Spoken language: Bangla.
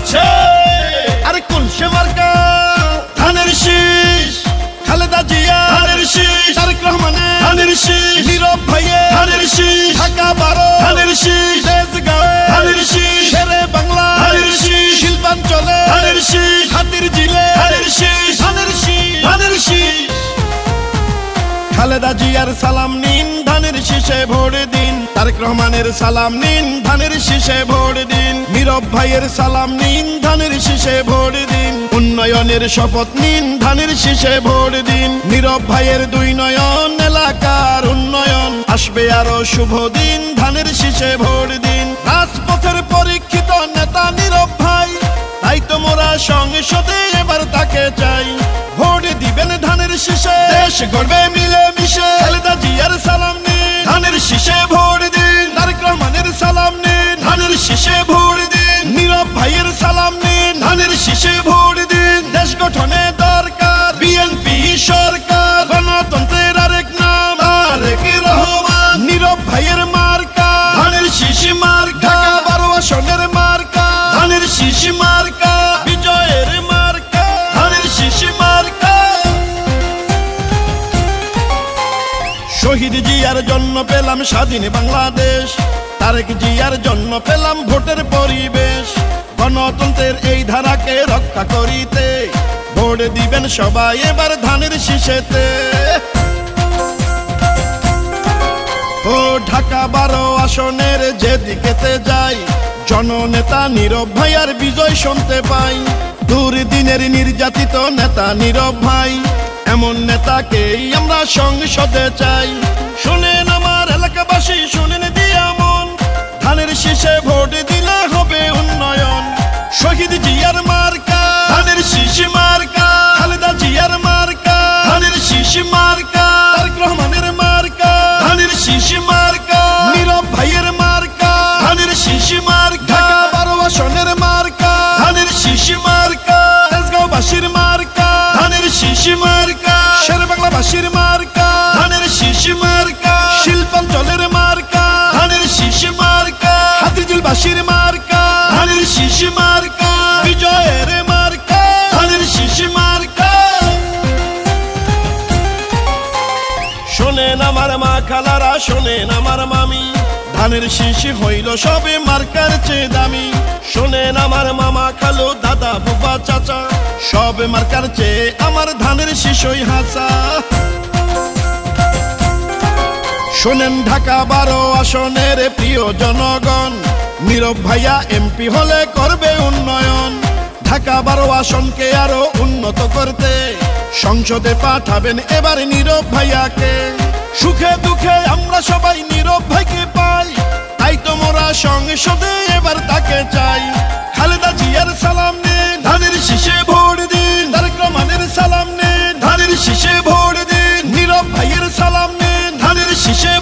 আছে আরে কুলসে মার্কা ধানের শীষ খালেদা জিয়া ধানের শীষ তারেক রহমানের ধানের শীষ নীরব ভাইয়ে ধানের শীষ ঢাকা বারো ধানের শীষ তেজগাঁওয়ে ধানের শীষ শেরে বাংলা ধানের শীষ শিল্পাঞ্চলে ধানের শীষ হাতির জিলে ধানের শীষ ধানের শীষ ধানের শীষ খালেদা জিয়ার সালাম নিন ধানের শীষে ভোট দিন তারেক রহমানের সালাম নিন, ধানের শীষে ভোট দিন। নীরব ভাইয়ের সালাম নিন, ধানের শীষে ভোট দিন। উন্নয়নের শপথ নিন, ধানের শীষে ভোট দিন। নীরব ভাইয়ের দুই নয়ন, এলাকার উন্নয়ন। আসবে আরও শুভ দিন, ধানের শীষে ভোট দিন। রাজপথের পরীক্ষিত নেতা নীরব ভাই, তাই তো মোরা সংসদে এবার তাকে চাই। ভোট দিবেন ধানের শীষে, দেশ গড়বে মিলে মিশে খালেদা জিয়ার সালাম নিন, ধানের শীষে শীষে ভোট দিন। নীরব ভাইয়ের সালাম নিন। ধানের শীষে ভোট দিন। দেশ গঠনে জন্য পেলাম স্বাধীন বাংলাদেশ। তারেক জিয়ার জন্য পেলাম ভোটের পরিবেশ। গণতন্ত্রের এই ধারাকে রক্ষা করিতে ভোট দিবেন সবাই এবার ধানের শীষেতে। ও ঢাকা বারো আসনের যেদিকেতে যাই, জননেতা নীরব ভাইয়ার বিজয় শুনতে পাই। দুর্দিনের নির্যাতিত নেতা নীরব ভাই, এমন নেতাকেই আমরা সংসদে চাই। জিয়ার মার্কা ধানের শিশি মার্কা শোনেন আমার মা খালারা, শোনেন আমার মামি। ধানের শীষ হইল সবে মার্কার চেয়ে দামি। শোনেন আমার মামা খালো, দাদা, বুবা, চাচা, সব মার্কার চেয়ে আমার ধানের শীষই হাসা শোনেন ঢাকা বারো আসনের প্রিয় জনগণ, নীরব ভাইয়া এমপি হলে করবে উন্নয়ন। ঢাকা বারো আসনকে আরও উন্নত করতে সংসদে পাঠাবেন এবার নীরব ভাইয়াকে। সুখে দুঃখে আমরা সবাই নীরব ভাইকে পাই। তাই তোমরা সংসদে এবার তাকে চাই। খালেদা জিয়ার সালাম নে, ধানের শীষে ভোট দিন। তারেক রহমানের সালাম নিন ধানের শীষে ভোট দিন। নীরব ভাইয়ের সালাম নিন ধানের শীষে